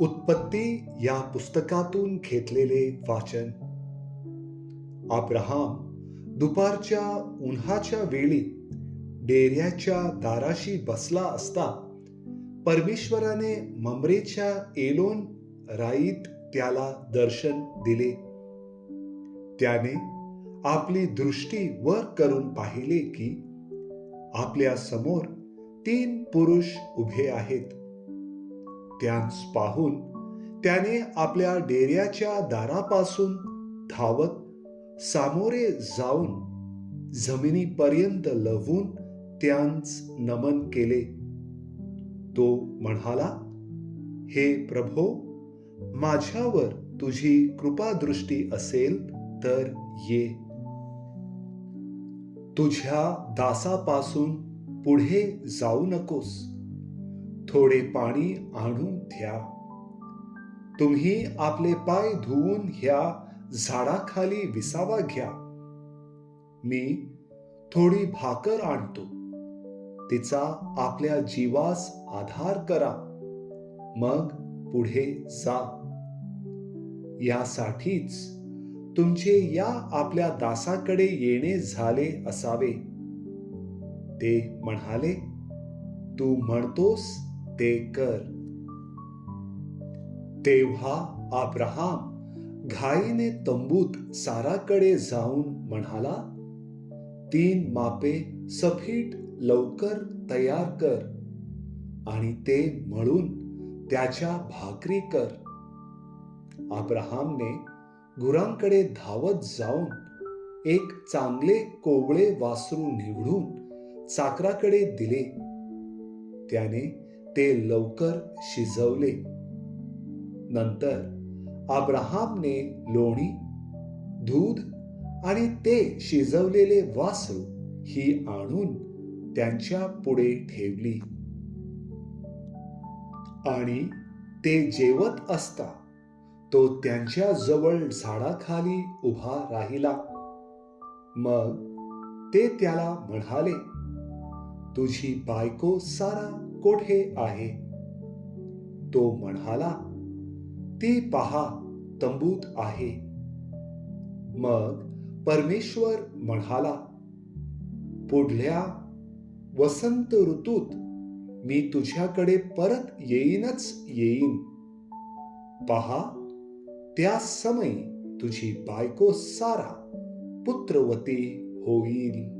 उत्पत्ती या पुस्तकातून घेतलेले वाचन. अब्राहाम दुपारच्या उन्हाच्या वेळी डेऱ्याच्या दाराशी बसला असता परमेश्वराने ममरेच्या एलोन राईत त्याला दर्शन दिले. त्याने आपली दृष्टी वर करून पाहिले की आपल्यासमोर तीन पुरुष उभे आहेत. त्यांस पाहून त्याने आपल्या डेऱ्याच्या दारापासून धावत सामोरे जाऊन जमिनीपर्यंत लवून त्यांस नमन केले. तो म्हणाला हे प्रभो माझ्यावर तुझी कृपादृष्टी असेल तर ये. तुझ्या दासापासून पुढे जाऊ नकोस. थोडे पाणी आणून द्या. तुम्ही आपले पाय धुवून ह्या झाडाखाली विसावा घ्या. मी थोडी भाकर आणतो. तिचा आपल्या जीवास आधार करा. मग पुढे जा. यासाठीच तुमचे या आपल्या दासाकडे येणे झाले असावे. ते म्हणाले तू म्हणतोस ते कर तेव्हा अब्राहम घाईने तंबूत साराकडे जाऊन म्हणाला तीन मापे सफीट लवकर तयार कर आणि ते मळून त्याच्या भाकरी कर. अब्राहमने गुरांकडे धावत जाऊन एक चांगले कोवळे वासरू निवडून चाकराकडे दिले. त्याने ते लवकर शिजवले. नंतर अब्राहामने लोणी दूध आणि ते शिजवलेले वासरू ही आणून त्यांच्या पुढे ठेवली. आणि ते जेवत असता तो त्यांच्या जवळ झाडाखाली उभा राहिला. मग ते त्याला म्हणाले तुझी बायको सारा कोठे आहे? तो म्हणाला ते पहा तंबूत आहे. मग परमेश्वर म्हणाला पुढल्या वसंत ऋतूत मी तुझ्याकडे परत येईनच येईन. पहा त्या समय तुझी बायको सारा पुत्रवती होईल.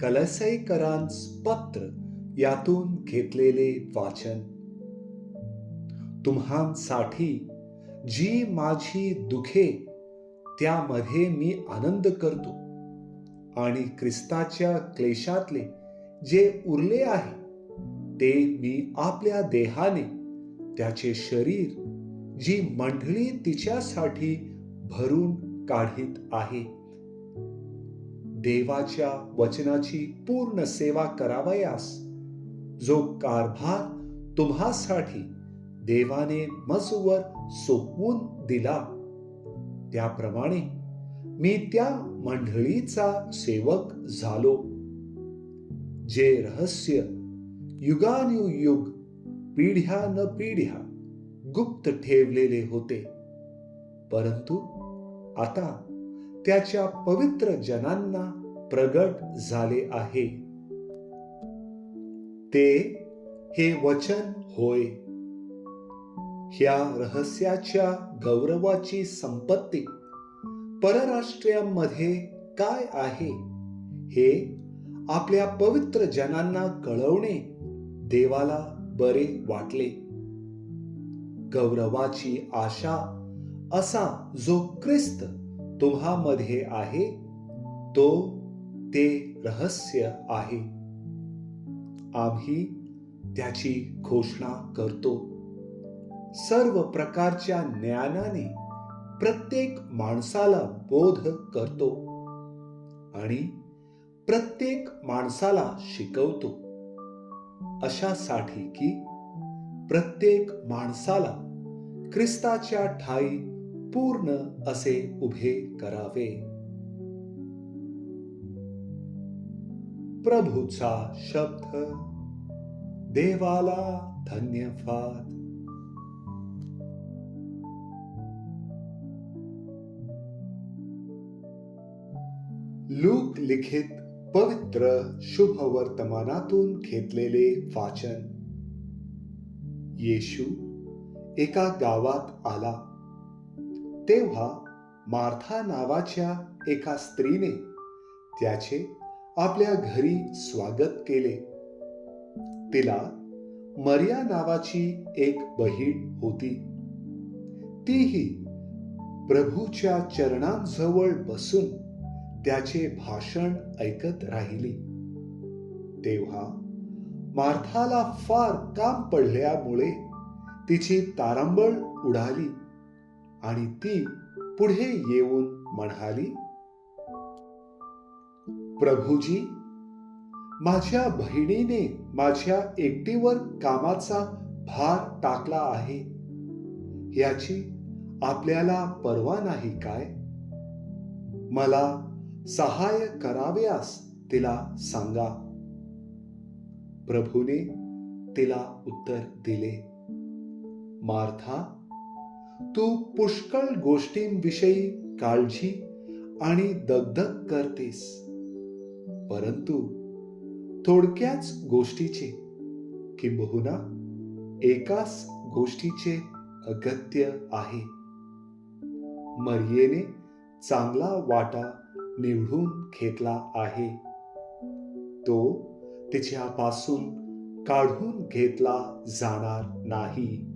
कलसईकरांस पत्र यातून घेतलेले वाचन. तुम्हांसाठी जी माझी दुखे त्यामध्ये मी आनंद करतो. आणि ख्रिस्ताच्या क्लेशातले जे उरले आहे ते मी आपल्या देहाने त्याचे शरीर जी मंडळी तिच्यासाठी भरून काढीत आहे. देवाच्या वचनाची पूर्ण सेवा करावयास. जो कारभार तुम्हासाठी देवाने मजवर सोपवून दिला. त्याप्रमाणे मी त्या मंडळीचा सेवक झालो. जे रहस्य युगानुयुग पिढ्या न पिढ्या गुप्त ठेवलेले होते. परंतु आता त्याच्या पवित्र जनांना प्रगट झाले आहे. ते हे वचन होय. ह्या रहस्याच्या गौरवाची संपत्ती परराष्ट्रीयांमध्ये काय आहे हे आपल्या पवित्र जनांना कळवणे देवाला बरे वाटले. गौरवाची आशा असा जो ख्रिस्त तुम्हामध्ये आहे तो ते रहस्य आहे. आम्ही त्याची घोषणा करतो. सर्व प्रकारच्या ज्ञानाने प्रत्येक माणसाला बोध करतो आणि प्रत्येक माणसाला शिकवतो. अशासाठी की प्रत्येक माणसाला ख्रिस्ताच्या ठाई पूर्ण असे उभे करावे. प्रभूचा शब्द देवाला धन्यवाद. लूक लिखित पवित्र शुभ वर्तमानातून घेतलेले वाचन. येशू एका गावात आला. तेव्हा मार्था नावाच्या एका स्त्रीने त्याचे आपल्या घरी स्वागत केले. तिला मरिया नावाची एक बहीण होती. तीही प्रभूच्या चरणांजवळ बसून त्याचे भाषण ऐकत राहिली. तेव्हा मार्थाला फार काम पडल्यामुळे तिची तारंबळ उडाली. आणि ती पुढे येऊन म्हणाली प्रभूजी माझ्या बहिणीने माझ्या एकटीवर कामाचा भार टाकला आहे. याची आपल्याला पर्वा नाही काय? मला सहाय्य कराव्यास तिला सांगा. प्रभूने तिला उत्तर दिले. मार्था तू पुष्कळ गोष्टींविषयी काळजी आणि दगदग करतेस. परंतु थोडक्याच गोष्टीचे किंबहुना एकाच गोष्टीचे अगत्य आहे. मर्येने चांगला वाटा निवडून घेतला आहे. तो तिच्यापासून काढून घेतला जाणार नाही.